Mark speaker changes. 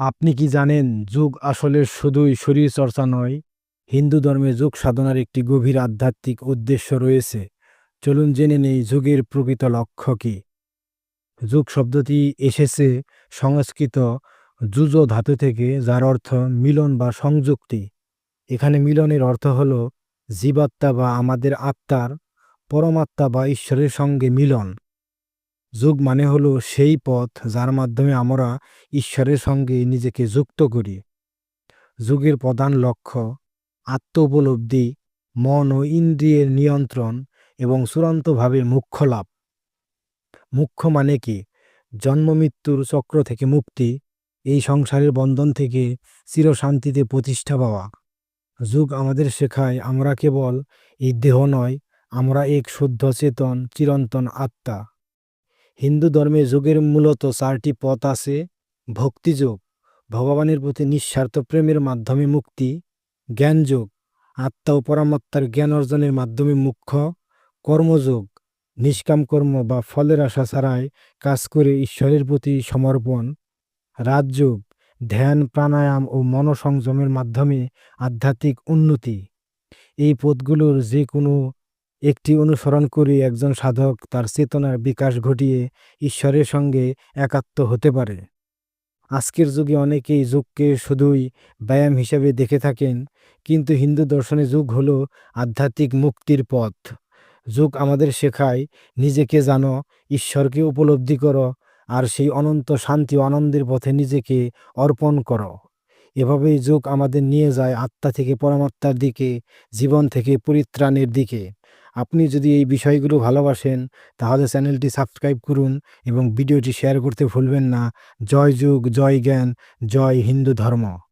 Speaker 1: আপনি কি জানেন, যোগ আসলে শুধুই শরীর চর্চা নয়, হিন্দু ধর্মে যোগ সাধনার একটি গভীর আধ্যাত্মিক উদ্দেশ্য রয়েছে। চলুন জেনে নেই যোগের প্রকৃত লক্ষ্য কী। যোগ শব্দটি এসেছে সংস্কৃত যুজ ধাতু থেকে, যার অর্থ মিলন বা সংযুক্তি। এখানে মিলনের অর্থ হল জীবাত্মা বা আমাদের আত্মার, পরমাত্মা বা ঈশ্বরের সঙ্গে মিলন। যোগ মানে হলো সেই পথ যার মাধ্যমে আমরা ঈশ্বরের সঙ্গে নিজেকে যুক্ত করি। যোগের প্রধান লক্ষ্য আত্ম উপলব্ধি মন ও ইন্দ্রিয়ের নিয়ন্ত্রণ এবং চূড়ান্তভাবে মুখ্য লাভ। মুখ্য মানে কি? জন্ম, মৃত্যুর চক্র থেকে মুক্তি, এই সংসারের বন্ধন থেকে চিরশান্তিতে প্রতিষ্ঠা পাওয়া। যুগ আমাদের শেখায় আমরা কেবল এই দেহ নয়, আমরা এক শুদ্ধ, চেতন, চিরন্তন আত্মা। হিন্দু ধর্মে যোগের মূলত চারটি পথ আছে ভক্তিযোগ ভগবানের প্রতি নিঃস্বার্থ প্রেমের মাধ্যমে মুক্তি জ্ঞানযোগ আত্মা ও পরমাত্মার জ্ঞান অর্জনের মাধ্যমে মুখ্য, কর্মযোগ, নিষ্কাম কর্ম বা ফলের আশা ছাড়াই কাজ করে ঈশ্বরের প্রতি সমর্পণ, রাজযোগ, ধ্যান, প্রাণায়াম ও মনসংযমের মাধ্যমে আধ্যাত্মিক উন্নতি। এই পথগুলোর যে কোনো একটি অনুসরণ করে, একজন সাধক তার চেতনার বিকাশ ঘটিয়ে ঈশ্বরের সঙ্গে একাত্ম হতে পারে। আজকের যুগে অনেকেই যোগকে শুধুই ব্যায়াম হিসেবে দেখে থাকেন, কিন্তু হিন্দু দর্শনে যোগ হল আধ্যাত্মিক মুক্তির পথ। যোগ আমাদের শেখায়, নিজেকে জানো, ঈশ্বরকে উপলব্ধি করো, আর সেই অনন্ত শান্তি আনন্দের পথে নিজেকে অর্পণ করো। এভাবেই যোগ আমাদের নিয়ে যায় আত্মা থেকে পরমাত্মার দিকে, জীবন থেকে পরিত্রাণের দিকে। আপনি যদি এই বিষয়গুলো ভালোবাসেন, তাহলে চ্যানেলটি সাবস্ক্রাইব করুন এবং ভিডিওটি শেয়ার করতে ভুলবেন না। জয় যুগ, জয় জ্ঞান, জয় হিন্দু ধর্ম।